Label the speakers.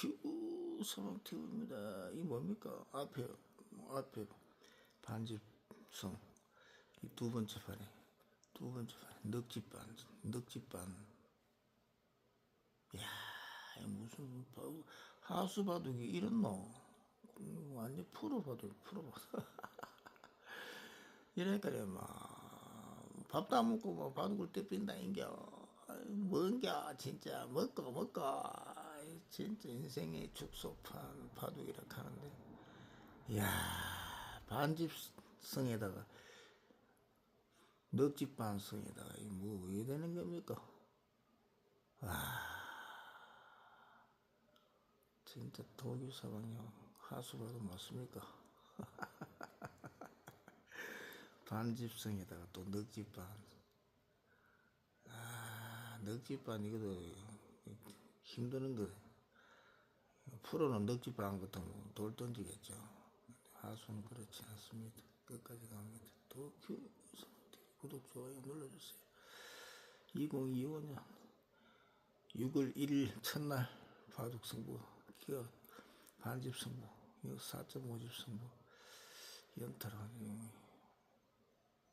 Speaker 1: 도큐 서방TV입니다. 이 뭡니까? 앞에, 앞에 반집성. 이 두 번째 판에, 두 번째 판에, 넉집반, 넉집반. 야 무슨, 바- 하수 바둑이 이렇노? 음, 완전 프로 바둑, 프로 바둑. 이러니까, 막, 밥도 안 먹고, 막, 바둑을 떼빈다, 인겨. 아이, 뭔겨, 진짜. 먹고, 먹고. 진짜 인생의 축소판 바둑이라 하는데. 이야, 반집성에다가, 넉집 반성에다가, 이 뭐, 왜 되는 겁니까? 진짜 독일 사방형 하수바도 맞습니까? 반집성에다가 또 넉집 반. 아, 넉집 반 이것도 힘드는 거. 프로는 넉집반 같은 거돌 던지겠죠. 하수는 그렇지 않습니다. 끝까지 갑니다. 도큐 구독, 좋아요 눌러주세요. 2025년 6월 1일 첫날 바둑 승부 기어 반집 승부 이거 4.5집 승부 연타로